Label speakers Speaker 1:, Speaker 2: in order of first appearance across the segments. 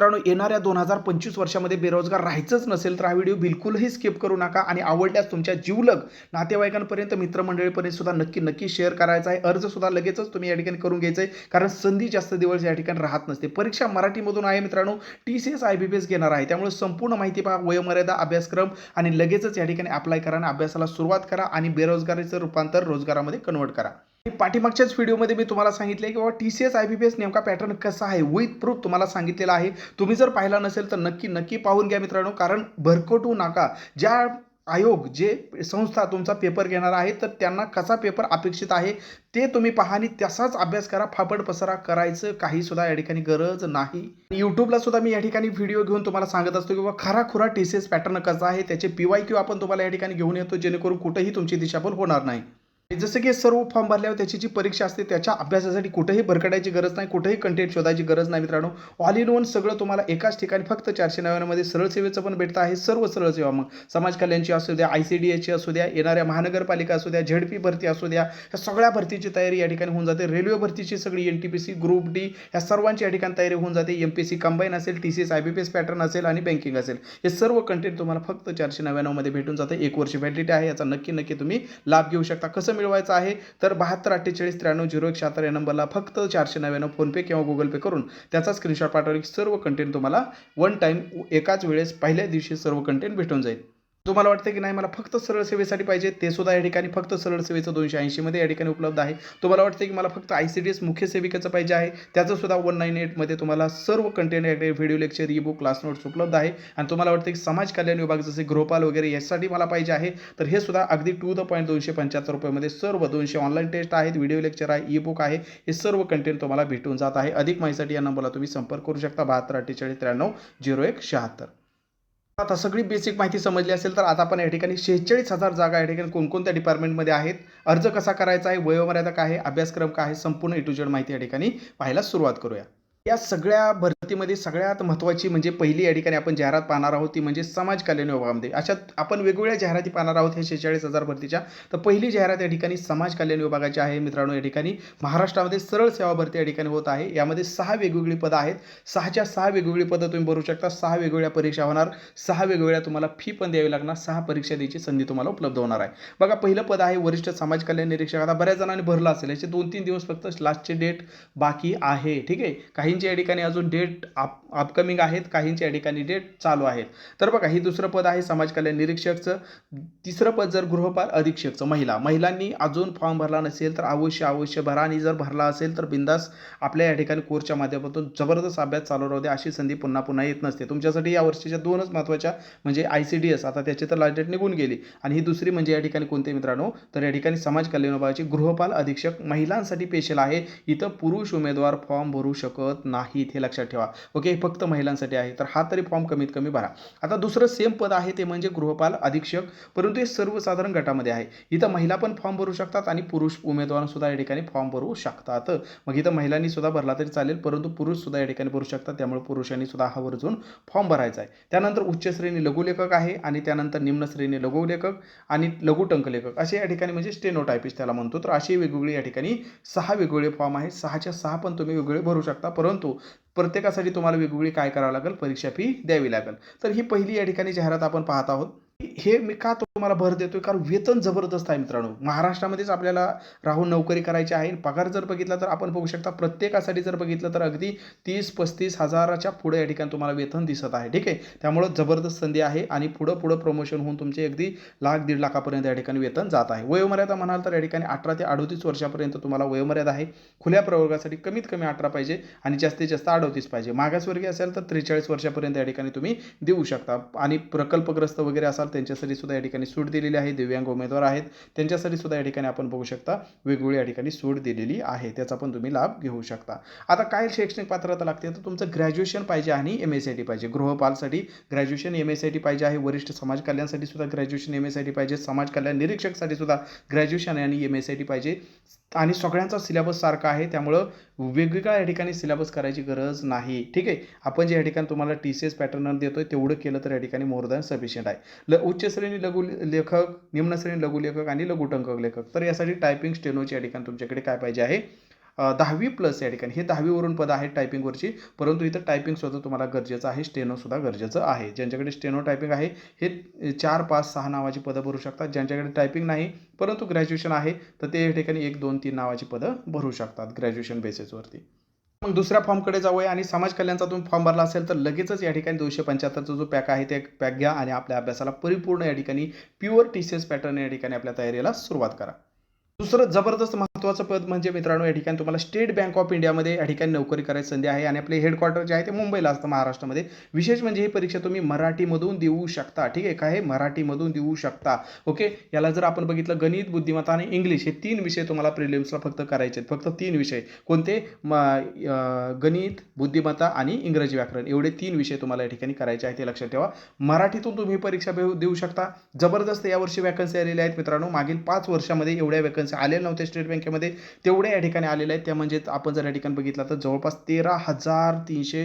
Speaker 1: मित्रांनो येणाऱ्या दोन हजार पंचवीस वर्षामध्ये बेरोजगार राहायचंच नसेल तर हा व्हिडिओ बिलकुलही स्किप करू नका आणि आवडल्यास तुमच्या जीवलग नातेवाईकांपर्यंत मित्रमंडळीपर्यंत सुद्धा नक्की नक्की शेअर करायचा आहे. अर्ज सुद्धा लगेचच तुम्ही या ठिकाणी करून घ्यायचं आहे कारण संधी जास्त दिवस या ठिकाणी राहत नसते. परीक्षा मराठीमधून आहे मित्रांनो T C S I B P S घेणार आहे. त्यामुळे संपूर्ण माहिती पहा वयोमर्यादा अभ्यासक्रम आणि लगेचच या ठिकाणी अप्लाय करा आणि अभ्यासाला सुरुवात करा आणि बेरोजगारीचं रूपांतर रोजगारामध्ये कन्वर्ट करा. आणि पाठीमागच्याच व्हिडिओमध्ये मी तुम्हाला सांगितले की बाबा T C S I B P S नेमका पॅटर्न कसा आहे? विथ प्रूफ तुम्हाला सांगितलेला आहे. तुम्ही जर पाहिला नसेल तर नक्की नक्की पाहून घ्या मित्रांनो. कारण भरकटू नका. ज्या आयोग जे संस्था तुमचा पेपर घेणार आहे तर त्यांना कसा पेपर अपेक्षित आहे ते तुम्ही पहा आणि तसाच अभ्यास करा. फापड पसरा करायचं काही सुद्धा या ठिकाणी गरज नाही. यूट्यूबला सुद्धा मी या ठिकाणी व्हिडिओ घेऊन तुम्हाला सांगत असतो की बाबा खरा खुरा टी सी एस पॅटर्न कसा आहे त्याचे पी वाय क्यू आपण तुम्हाला या ठिकाणी घेऊन येतो जेणेकरून कुठेही तुमची दिशाभूल होणार नाही. जसं की सर्व फॉर्म भरल्यावर त्याची जी परीक्षा असते त्याच्या अभ्यासासाठी कुठेही भरकटायची गरज नाही कुठेही कंटेंट शोधायची गरज नाही मित्रांनो. ऑल इन वन सगळं तुम्हाला एकाच ठिकाणी फक्त चारशे नव्याण्णवमध्ये सरळ सेवेचं पण भेटतं आहे सर्व सरळ सेवा. मग समाज कल्याणची असू द्या आय सी डी एची असू द्या येणाऱ्या महानगरपालिका असू द्या झेडपी भरती असू द्या ह्या सगळ्या भरतीची तयारी या ठिकाणी होऊन जाते. रेल्वे भरतीची सगळी N T P C group D ह्या सर्वांची या ठिकाणी तयारी होऊन जाते. एम पी सी कंबाईन असेल T C S I B P S pattern असेल आणि बँकिंग असेल. हे सर्व कंटेंट तुम्हाला फक्त चारशे नव्याण्णवमध्ये भेटून जाते. एक वर्ष व्हॅलिडिटी आहे याचा नक्की नक्की तुम्ही लाभ घेऊ शकता. कसं मिळवायचं आहे तर बहात्तर अठ्ठेचाळीस त्र्याण्णव झिरो एक शहात्तर या नंबरला फक्त चारशे नव्याण्णव फोनपे किंवा गुगल पे करून त्याचा स्क्रीनशॉट पाठवले की सर्व कंटेंट तुम्हाला वन टाईम एकाच वेळेस पहिल्या दिवशी सर्व कंटेंट भेटून जाईल. तुम्हाला वाटतं की नाही मला फक्त सरळ सेवेसाठी पाहिजे ते सुद्धा या ठिकाणी फक्त सरळ सेवेचं दोनशे ऐंशीमध्ये या ठिकाणी उपलब्ध आहे. तुम्हाला वाटतं की मला फक्त आय सी डी एस मुख्य सेविकेचं पाहिजे आहे त्याचं सुद्धा वन नाईन एटमध्ये तुम्हाला सर्व कंटेंट या ठिकाणी video lecture e book class notes उपलब्ध आहे. आणि तुम्हाला वाटतं की समाज कल्याण विभाग जसे गृहपाल वगैरे यासाठी मला पाहिजे आहे तर हे सुद्धा अगदी टू द पॉईंट दोनशे पंच्याहत्तर रुपयामध्ये सर्व दोनशे ऑनलाईन टेस्ट आहेत व्हिडिओ लेक्चर आहे ई बुक आहे हे सर्व कंटेंट तुम्हाला भेटून जात आहे. अधिक माहितीसाठी या नंबरला तुम्ही संपर्क करू शकता बहात्तर अठ्ठेचाळीस त्र्याण्णव झिरो एक शहात्तर. आता सगळी बेसिक माहिती समजली असेल तर आता आपण या ठिकाणी शेहेचाळीस हजार जागा या ठिकाणी कोणकोणत्या डिपार्टमेंटमध्ये आहेत अर्ज कसा करायचा आहे वयोमर्यादा काय आहे अभ्यासक्रम काय आहे संपूर्ण ए टू जेड माहिती या ठिकाणी पाहायला सुरुवात करूया. या सगळ्या भरतीमध्ये सगळ्यात महत्त्वाची म्हणजे पहिली या ठिकाणी आपण जाहिरात पाहणार आहोत ती म्हणजे समाज कल्याण विभागामध्ये. अशा आपण वेगवेगळ्या जाहिराती पाहणार आहोत हे शेहेचाळीस हजार भरतीच्या. तर पहिली जाहिरात या ठिकाणी समाज कल्याण विभागाची आहे. मित्रांनो या ठिकाणी महाराष्ट्रामध्ये सरळ सेवा भरती या ठिकाणी होत आहे. यामध्ये सहा वेगवेगळी पदं आहेत. सहाच्या सहा वेगवेगळी पदं तुम्ही भरू शकता. सहा वेगवेगळ्या परीक्षा होणार. सहा वेगवेगळ्या तुम्हाला फी पण द्यावी लागणार. सहा परीक्षा द्यायची संधी तुम्हाला उपलब्ध होणार आहे. बघा पहिलं पद आहे वरिष्ठ समाज कल्याण निरीक्षक. आता बऱ्याच जणांनी भरलं असेल. याचे दोन तीन दिवस फक्त लास्टचे डेट बाकी आहे. ठीक आहे? काही काहींच्या या ठिकाणी अजून डेट आप अपकमिंग आहेत काहींच्या या ठिकाणी डेट चालू आहेत. तर बघा हे दुसरं पद आहे समाज कल्याण निरीक्षकचं. तिसरं पद जर गृहपाल अधीक्षकचं महिला. महिलांनी अजून फॉर्म भरला नसेल तर अवश्य अवश्य भरा. आणि जर भरला असेल तर बिंदास आपल्या या ठिकाणी कोर्सच्या माध्यमातून जबरदस्त अभ्यास चालू राहू दे अशी संधी पुन्हा पुन्हा येत नसते. तुमच्यासाठी या वर्षीच्या दोनच महत्त्वाच्या म्हणजे आय सी डी एस आता त्याची तर लास्ट डेट निघून गेली. आणि ही दुसरी म्हणजे या ठिकाणी कोणते मित्रांनो? तर या ठिकाणी समाज कल्याण विभागाची गृहपाल अधीक्षक महिलांसाठी स्पेशल आहे. इथं पुरुष उमेदवार फॉर्म भरू शकत नाहीत हे लक्षात ठेवा. ओके फक्त महिलांसाठी आहे. तर हा तरी फॉर्म कमीत कमी भरा. आता दुसरं सेम पद आहे ते म्हणजे गृहपाल अधीक्षक परंतु हे सर्वसाधारण गटामध्ये आहे. इथं महिला पण फॉर्म भरू शकतात आणि पुरुष उमेदवारांसुद्धा या ठिकाणी फॉर्म भरू शकतात. मग इथं महिलांनी सुद्धा भरला तरी चालेल परंतु पुरुषसुद्धा या ठिकाणी भरू शकतात. त्यामुळे पुरुषांनी सुद्धा हा वर्जून फॉर्म भरायचा आहे. त्यानंतर उच्च श्रेणी लघुलेखक आहे आणि त्यानंतर निम्न श्रेणी लघुलेखक आणि लघुटंक लेखक असे या ठिकाणी म्हणजे स्टेनोटायपिस्ट त्याला म्हणतो. तर अशी वेगवेगळे या ठिकाणी सहा वेगवेगळे फॉर्म आहेत. सहाच्या सहा पण तुम्ही वेगवेगळे भरू शकता. परंतु प्रत्येकासाठी तुम्हाला वेगवेगळी काय करावं लागेल? परीक्षा फी द्यावी लागेल. तर ही पहिली या ठिकाणी जाहिरात आपण पाहत आहोत. हे मी का तुम्हाला भर देतोय कारण वेतन जबरदस्त आहे मित्रांनो. महाराष्ट्रामध्येच आपल्याला राहून नोकरी करायची आहे. पगार जर बघितला तर आपण बघू शकता प्रत्येकासाठी जर बघितलं तर अगदी तीस पस्तीस हजाराच्या पुढे या ठिकाणी तुम्हाला वेतन दिसत आहे. ठीक आहे? त्यामुळं जबरदस्त संधी आहे आणि पुढं पुढं प्रमोशन होऊन तुमचे अगदी लाख दीड लाखापर्यंत या ठिकाणी वेतन जात आहे. वयोमर्यादा म्हणाल तर या ठिकाणी अठरा ते अडोतीस वर्षापर्यंत तुम्हाला वयोमर्यादा आहे. खुल्या प्रवर्गासाठी कमीत कमी अठरा पाहिजे आणि जास्तीत जास्त अडोतीस पाहिजे. मागासवर्गीय असेल तर त्रेचाळीस वर्षापर्यंत या ठिकाणी तुम्ही देऊ शकता. आणि प्रकल्पग्रस्त वगैरे असाल त्यांच्यासाठी सुद्धा या ठिकाणी सूट दिलेली आहे दिव्यांग उमेदवार आहेत. त्यांच्यासाठी सुद्धा या ठिकाणी आपण बघू शकता वेगवेगळी या ठिकाणी सूट दिलेली आहे. त्याचा पण तुम्ही लाभ घेऊ शकता. आता काय शैक्षणिक पात्रता लागते? तर तुमचं ग्रॅज्युएशन पाहिजे आणि एम एस आय टी पाहिजे. गृहपालसाठी graduation M S I T पाहिजे आहे. वरिष्ठ समाज कल्याणसाठी सुद्धा graduation M S I T पाहिजे. समाज कल्याण निरीक्षकसाठी सुद्धा ग्रॅज्युएशन आणि एम एस आय टी पाहिजे. आणि सगळ्यांचा सिलेबस सारखा आहे त्यामुळं वेगवेगळ्या या ठिकाणी सिलेबस करायची गरज नाही. ठीक आहे? आपण जे या ठिकाणी तुम्हाला टी सी एस पॅटर्न देतोय तेवढं केलं तर या ठिकाणी मोर दॅन सफिशियंट आहे. ल उच्च श्रेणी लघु लेखक निम्न श्रेणी लघु लेखक आणि लघुटंकक लेखक. तर यासाठी टायपिंग स्टेनोची या ठिकाणी तुमच्याकडे काय पाहिजे आहे? दहावी प्लस या ठिकाणी. हे दहावीवरून पद आहेत टायपिंगवरची परंतु इथं टायपिंगसुद्धा तुम्हाला गरजेचं आहे. स्टेनोसुद्धा गरजेचं आहे. ज्यांच्याकडे स्टेनो टायपिंग आहे हे चार पाच सहा नावाची पदं भरू शकतात. ज्यांच्याकडे टायपिंग नाही परंतु ग्रॅज्युएशन आहे तर ते या ठिकाणी एक दोन तीन नावाची पदं भरू शकतात ग्रॅज्युएशन बेसिसवरती मग दुसऱ्या फॉर्मकडे जाऊया आणि समाज कल्याणचा तुम्ही फॉर्म भरला असेल तर लगेचच या ठिकाणी दोनशे पंच्याहत्तरचा जो पॅक आहे ते पॅक घ्या आणि आपल्या अभ्यासाला परिपूर्ण या ठिकाणी pure T C S pattern या ठिकाणी आपल्या तयारीला सुरुवात करा. दुसरं जबरदस्त महत्त्वाचं पद म्हणजे मित्रांनो या ठिकाणी तुम्हाला स्टेट बँक ऑफ इंडियामध्ये या ठिकाणी नोकरी करायची संधी आहे आणि आपले हेडक्वार्टर जे आहे ते मुंबईला असतं महाराष्ट्रामध्ये. विशेष म्हणजे ही परीक्षा तुम्ही मराठीमधून देऊ शकता ठीक आहे? काय? मराठीमधून देऊ शकता ओके? याला जर आपण बघितलं गणित बुद्धिमत्ता आणि इंग्लिश हे तीन विषय तुम्हाला प्रिलिम्सला फक्त करायचे आहेत. फक्त तीन विषय. कोणते? गणित बुद्धिमत्ता आणि इंग्रजी व्याकरण. एवढे तीन विषय तुम्हाला या ठिकाणी करायचे आहेत ते लक्षात ठेवा. मराठीतून तुम्ही परीक्षा देऊ देऊ शकता. जबरदस्त यावर्षी वॅकन्सी आलेल्या आहेत मित्रांनो. मागील पाच वर्षामध्ये एवढ्या वॅकन्सी आलेल्या नव्हत्या स्टेट संख्येमध्ये तेवढ्या या ठिकाणी आलेल्या आहेत. त्या म्हणजे आपण जर या ठिकाणी बघितलं तर जवळपास तेरा हजार तीनशे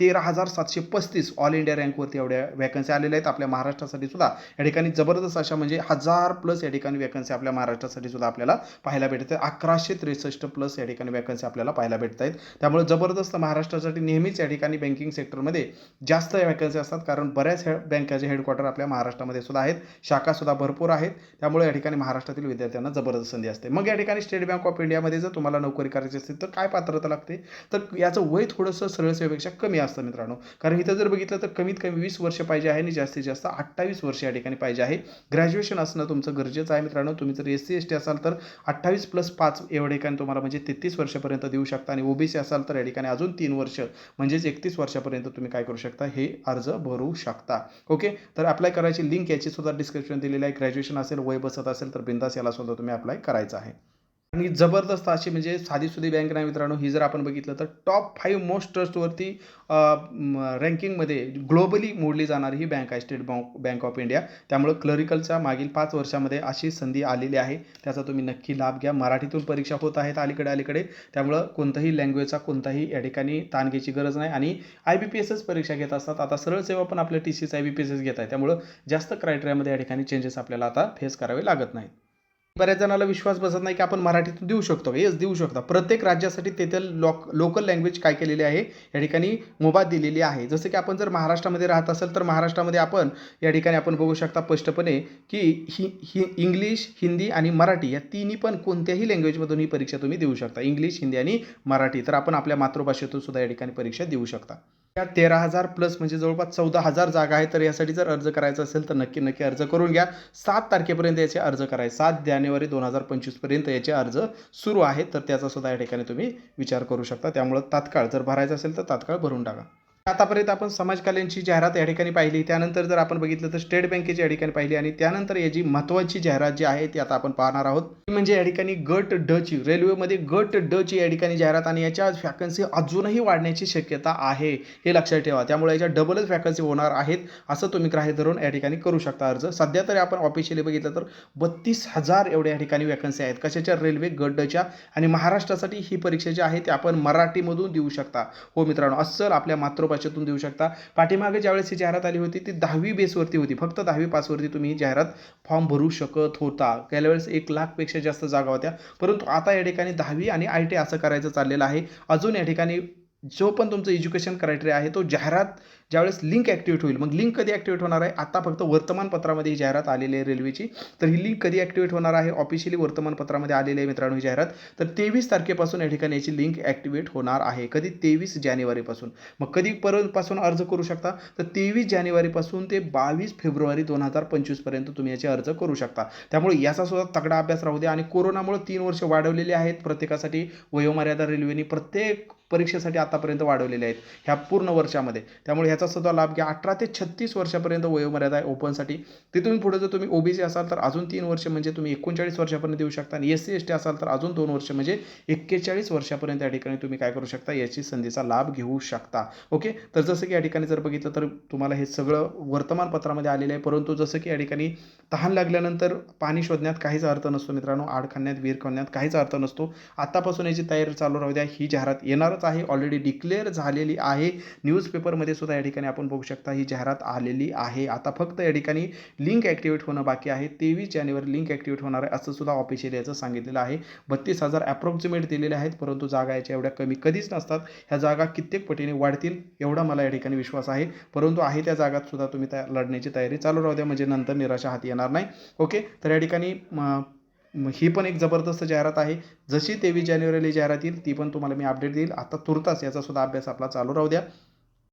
Speaker 1: तेरा हजार सातशे पस्तीस ऑल इंडिया रँकवरती एवढ्या वॅकन्सी आलेल्या आहेत आपल्या महाराष्ट्रासाठी सुद्धा. या ठिकाणी जबरदस्त अशा म्हणजे हजार प्लस या ठिकाणी वॅकन्सी आपल्या महाराष्ट्रासाठी सुद्धा आपल्याला पाहायला भेटत. आहे अकराशे त्रेसष्ट प्लस या ठिकाणी वॅकन्सी आपल्याला पाहायला भेटत आहेत. त्यामुळे जबरदस्त महाराष्ट्रासाठी नेहमीच या ठिकाणी बँकिंग सेक्टरमध्ये जास्त वॅकन्सी असतात. कारण बऱ्याच हे बँकाचे हेडक्वार्टर आपल्या महाराष्ट्रामध्ये सुद्धा आहेत. शाखा सुद्धा भरपूर आहेत. त्यामुळे या ठिकाणी महाराष्ट्रातील विद्यार्थ्यांना जबरदस्त संधी असते. मग या ठिकाणी स्टेट बँक ऑफ इंडियामध्ये जर तुम्हाला नोकरी करायची असेल तर काय पात्रता लागते? तर याचं वय थोडंसं सरळ सेवेपेक्षा कमी असतं मित्रांनो. कारण इथं जर बघितलं तर कमीत कमी वीस वर्ष पाहिजे आहे आणि जास्तीत जास्त अठ्ठावीस वर्ष या ठिकाणी पाहिजे आहे. ग्रॅज्युएशन असणं तुमचं गरजेचं आहे मित्रांनो. तुम्ही जर एस सी एस टी असाल तर अठ्ठावीस प्लस पाच एवढे ठिकाणी तुम्हाला म्हणजे तेहतीस वर्षापर्यंत देऊ शकता आणि ओबीसी असाल तर या ठिकाणी अजून तीन वर्ष म्हणजेच एकतीस वर्षापर्यंत तुम्ही काय करू शकता? हे अर्ज भरू शकता. ओके? तर अप्लाय करायची लिंक याची सुद्धा डिस्क्रिप्शन दिलेली आहे. ग्रॅज्युएशन असेल वय बसत असेल तर बिंदास याला सुद्धा तुम्ही अप्लाय करायचं आहे. आणि जबरदस्त अशी म्हणजे साधी सुधी बँक नाही मित्रांनो ही जर आपण बघितलं तर टॉप फाईव्ह मोस्ट ट्रस्टवरती रँकिंगमध्ये ग्लोबली मोडली जाणारी ही बँक आहे state bank bank of India त्यामुळं क्लरिकलच्या मागील पाच वर्षामध्ये अशी संधी आलेली आहे. त्याचा तुम्ही नक्की लाभ घ्या. मराठीतून परीक्षा होत आहेत अलीकडे अलीकडे. त्यामुळं कोणताही लँग्वेजचा कोणताही या ठिकाणी ताण घ्यायची गरज नाही. आणि आय बी पी एसच परीक्षा घेत असतात. आता सरळ सेवा पण आपल्या टी सीच आय बी पी एसच घेत आहे त्यामुळं जास्त क्रायटेरियामध्ये या ठिकाणी चेंजेस आपल्याला आता फेस करावे लागत नाहीत. बऱ्याच जणाला विश्वास बसत नाही की आपण मराठीतून देऊ शकतो. येस देऊ शकता. प्रत्येक राज्यासाठी तेथील लॉक लोकल लँग्वेज काय केलेली आहे? या ठिकाणी मुभा दिलेली आहे. जसं की आपण जर महाराष्ट्रामध्ये राहत असेल तर महाराष्ट्रामध्ये आपण या ठिकाणी आपण बघू शकता स्पष्टपणे की ही ही इंग्लिश हिंदी आणि मराठी या तिन्ही पण कोणत्याही लँग्वेजमधून ही परीक्षा तुम्ही देऊ शकता. इंग्लिश हिंदी आणि मराठी. तर आपण आपल्या मातृभाषेतून सुद्धा या ठिकाणी परीक्षा देऊ शकता. या तेरा हजार प्लस म्हणजे जवळपास चौदा हजार जागा आहे. तर यासाठी जर अर्ज करायचा असेल तर नक्की नक्की अर्ज करून घ्या. सात तारखेपर्यंत याचे अर्ज करायचे. सात जानेवारी दोन हजार पंचवीसपर्यंत याचे अर्ज सुरू आहेत. तर त्याचा सुद्धा या ठिकाणी तुम्ही विचार करू शकता. त्यामुळं तात्काळ जर भरायचं असेल तर तात्काळ भरून टाका. आतापर्यंत आपण समाजकल्याणची जाहिरात या ठिकाणी पाहिली त्यानंतर जर आपण बघितलं तर स्टेट बँकेची या ठिकाणी पाहिली आणि त्यानंतर याची महत्त्वाची जाहिरात जी आहे ती आता आपण पाहणार आहोत. ती म्हणजे या ठिकाणी गट ड ची रेल्वेमध्ये गट ड ची या ठिकाणी जाहिरात आणि याच्या वॅकन्सी अजूनही वाढण्याची शक्यता आहे हे लक्षात ठेवा. त्यामुळे याच्या डबलच व्हॅकन्सी होणार आहेत असं तुम्ही ग्राह्य धरून या ठिकाणी करू शकता अर्ज. सध्या तरी आपण ऑफिशियली बघितलं तर बत्तीस हजार एवढ्या या ठिकाणी वॅकन्सी आहेत. कशाच्या? रेल्वे गट डच्या आणि महाराष्ट्रासाठी ही परीक्षा जी आहे ती आपण मराठीमधून देऊ शकता. हो मित्रांनो अस्सल आपल्या मातृभाषा मातृभाषेतून देऊ शकता. पाठीमागे ज्यावेळेस ही जाहिरात आली होती ती दहावी बेसवरती होती. फक्त दहावी पासवरती तुम्ही ही जाहिरात फॉर्म भरू शकत होता. गेल्या वेळेस एक लाखपेक्षा जास्त जागा होत्या. परंतु आता या ठिकाणी दहावी आणि आय टी असं करायचं चाललेलं आहे. अजून या ठिकाणी जो पण तुमचं एज्युकेशन क्रायटेरिया आहे तो जाहिरात ज्यावेळेस लिंक ॲक्टिवेट होईल मग लिंक कधी ॲक्टिवेट होणार आहे? आता फक्त वर्तमानपत्रामध्ये ही जाहिरात आलेली आहे रेल्वेची. तर ही लिंक कधी ॲक्टिवेट होणार आहे? ऑफिशियली वर्तमानपत्रामध्ये आलेली आहे मित्रांनो ही जाहिरात. तर तेवीस तारखेपासून या ठिकाणी याची लिंक ॲक्टिवेट होणार आहे. कधी? तेवीस जानेवारीपासून. मग कधी पर्यंतपासून अर्ज करू शकता? तर तेवीस जानेवारीपासून ते बावीस फेब्रुवारी दोन हजार पंचवीसपर्यंत तुम्ही याचे अर्ज करू शकता. त्यामुळे याचा सुद्धा तगडा अभ्यास राहू द्या आणि कोरोनामुळे तीन वर्ष वाढवलेली आहेत. प्रत्येकासाठी वयोमर्यादा रेल्वेने प्रत्येक परीक्षेसाठी आतापर्यंत वाढवलेले आहेत ह्या पूर्ण वर्षामध्ये. त्यामुळे ह्याचा सुद्धा लाभ घ्या. अठरा ते छत्तीस वर्षापर्यंत वयोमर्यादा आहे ओपनसाठी. तिथून पुढे जर तुम्ही ओबीसी असाल तर अजून तीन वर्ष म्हणजे तुम्ही एकोणचाळीस वर्षापर्यंत देऊ शकता. आणि एस सी एस टी असाल तर अजून दोन वर्ष म्हणजे एक्केचाळीस वर्षापर्यंत या ठिकाणी तुम्ही काय करू शकता? याची संधीचा लाभ घेऊ शकता. ओके? तर जसं की या ठिकाणी जर बघितलं तर तुम्हाला हे सगळं वर्तमानपत्रामध्ये आलेलं आहे. परंतु जसं की या ठिकाणी तहान लागल्यानंतर पाणी शोधण्यात काहीच अर्थ नसतो मित्रांनो. आड खाण्यात विहीर खाण्यात काहीच अर्थ नसतो. आतापासून याची तयारी चालू राहू द्या. ही जाहिरात येणारच येणारच आहे ऑलरेडी डिक्लेअर झालेली आहे. न्यूजपेपरमध्ये सुद्धा या ठिकाणी आपण बघू शकता ही जाहिरात आलेली आहे. आता फक्त या ठिकाणी लिंक ॲक्टिवेट होणं बाकी आहे. तेवीस जानेवारी लिंक ॲक्टिवेट होणार आहे असं सुद्धा ऑफिशियल याचं सांगितलेलं आहे. बत्तीस हजार अप्रॉक्सिमेट दिलेले आहेत परंतु जागा याच्या एवढ्या कमी कधीच नसतात. ह्या जागा कित्येक पटीने वाढतील एवढा मला या ठिकाणी विश्वास आहे. परंतु आहे त्या जागात सुद्धा तुम्ही त्या लढण्याची तयारी चालू राहू द्या म्हणजे नंतर निराशा हाती येणार नाही. ओके तर या ठिकाणी ही पण एक जबरदस्त जाहिरात आहे. जशी तेवीस जानेवारीला जाहिरात येईल ती पण तुम्हाला मी अपडेट देईल. आता तुर्तास याचा सुद्धा अभ्यास आपला चालू राहू द्या.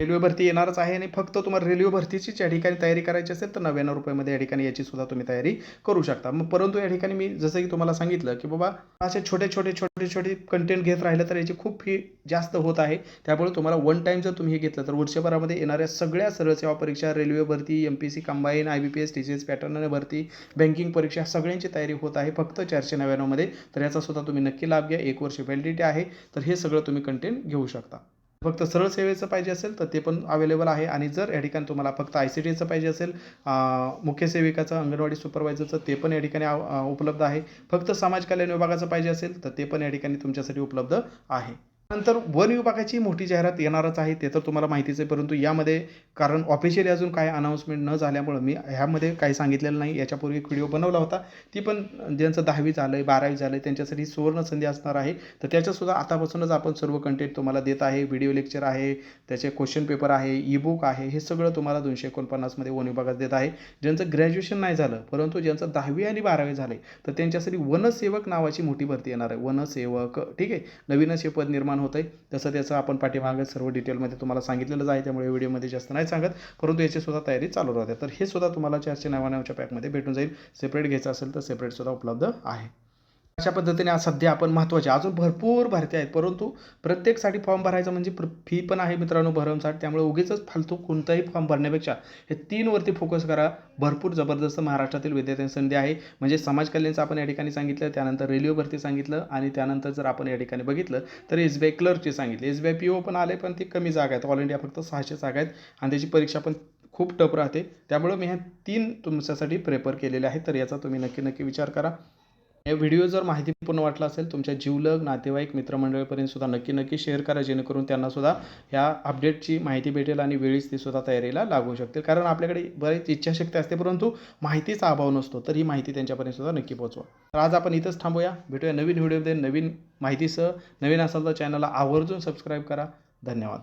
Speaker 1: रेल्वे भरती येणारच आहे आणि फक्त तुम्हाला रेल्वे भरतीची या ठिकाणी तयारी करायची असेल तर नव्याण्णव रुपयामध्ये या ठिकाणी याची सुद्धा तुम्ही तयारी करू शकता. मग परंतु या ठिकाणी मी जसं की तुम्हाला सांगितलं की बाबा असे छोटे छोटे छोटे छोटे कंटेंट घेत राहिलं तर याची खूप फी जास्त होत आहे. त्यामुळे तुम्हाला वन टाईम जर तुम्ही हे घेतलं तर वर्षभरामध्ये येणाऱ्या सगळ्या सर्व सेवा परीक्षा रेल्वे भरती M P C combine I B P S T C S pattern भरती बँकिंग परीक्षा सगळ्यांची तयारी होत आहे. फक्त चारशे नव्याण्णवमध्ये. तर याचा सुद्धा तुम्ही नक्की लाभ घ्या. एक वर्ष व्हॅलिडिटी आहे. तर हे सगळं तुम्ही कंटेंट घेऊ शकता. फक्त सरळ सेवेचं पाहिजे असेल तर ते पण अवेलेबल आहे. आणि जर या ठिकाणी तुम्हाला फक्त आय सी टीचं पाहिजे असेल मुख्य सेविकाचं अंगणवाडी सुपरवायझरचं ते पण या ठिकाणी उपलब्ध आहे. फक्त समाज कल्याण विभागाचं पाहिजे असेल तर ते पण या ठिकाणी तुमच्यासाठी उपलब्ध आहे. नंतर वन विभागाची मोठी जाहिरात येणारच आहे ते तर तुम्हाला माहितीच आहे. परंतु यामध्ये कारण ऑफिशियली अजून काय अनाऊन्समेंट न झाल्यामुळं मी ह्यामध्ये काही सांगितलेलं नाही. याच्यापूर्वी एक व्हिडिओ बनवला होता. ती पण ज्यांचं दहावी झालं आहे बारावी झालं आहे त्यांच्यासाठी सुवर्ण संधी असणार आहे. तर त्याच्यासुद्धा आतापासूनच आपण सर्व कंटेंट तुम्हाला देत आहे. व्हिडिओ लेक्चर आहे त्याचे क्वेश्चन पेपर आहे ई बुक आहे हे सगळं तुम्हाला दोनशे एकोणपन्नासमध्ये वन विभागात देत आहे. ज्यांचं ग्रॅज्युएशन नाही झालं परंतु ज्यांचं दहावी आणि बारावी झाले तर त्यांच्यासाठी वनसेवक नावाची मोठी भरती येणार आहे. वनसेवक ठीक आहे? नवीनच हे पद निर्माण होत आहे तसं त्याचं आपण पाठीमागे सर्व डिटेलमध्ये तुम्हाला सांगितलेलंच आहे त्यामुळे व्हिडिओमध्ये जास्त नाही सांगत. परंतु याची सुद्धा तयारी चालू राहते. तर हे सुद्धा तुम्हाला चारशे नव्याण्णवच्या पॅकमध्ये भेटून जाईल. सेपरेट घ्यायचं असेल तर सेपरेटसुद्धा उपलब्ध आहे. अशा पद्धतीने आज सध्या आपण महत्त्वाचे अजून भरपूर भरती आहेत. परंतु प्रत्येकसाठी फॉर्म भरायचा म्हणजे फी पण आहे मित्रांनो भरमसाठ. त्यामुळे उगीच फालतू कोणताही फॉर्म भरण्यापेक्षा हे तीनवरती फोकस करा. भरपूर जबरदस्त महाराष्ट्रातील विद्यार्थ्यांची संधी आहे. म्हणजे समाज कल्याणचं आपण या ठिकाणी सांगितलं त्यानंतर रेल्वे भरती सांगितलं आणि त्यानंतर जर आपण या ठिकाणी बघितलं तर एस बी आय क्लर्कची सांगितली. S B I P O पण आले पण ती कमी जागा आहेत. ऑल इंडिया फक्त सहाशे जागा आहेत आणि त्याची परीक्षा पण खूप टफ राहते. त्यामुळं मी ह्या तीन तुमच्यासाठी प्रेफर केलेले आहेत. तर याचा तुम्ही नक्की नक्की विचार करा. हे व्हिडिओ जर माहितीपूर्ण वाटला असेल तुमच्या जीवलग नातेवाईक मित्रमंडळीपर्यंत सुद्धा नक्की नक्की शेअर करा जेणेकरून त्यांना सुद्धा ह्या अपडेटची माहिती भेटेल आणि वेळीच ती सुद्धा तयारीला लागू शकतील. कारण आपल्याकडे बरीच इच्छाशक्ती असते परंतु माहितीचा अभाव नसतो तर ही माहिती त्यांच्यापर्यंत सुद्धा नक्की पोहोचवा. तर आज आपण इथंच थांबूया. भेटूया नवीन व्हिडिओमध्ये नवीन माहितीसह. नवीन असाल तर चॅनलला आवर्जून सबस्क्राईब करा. धन्यवाद.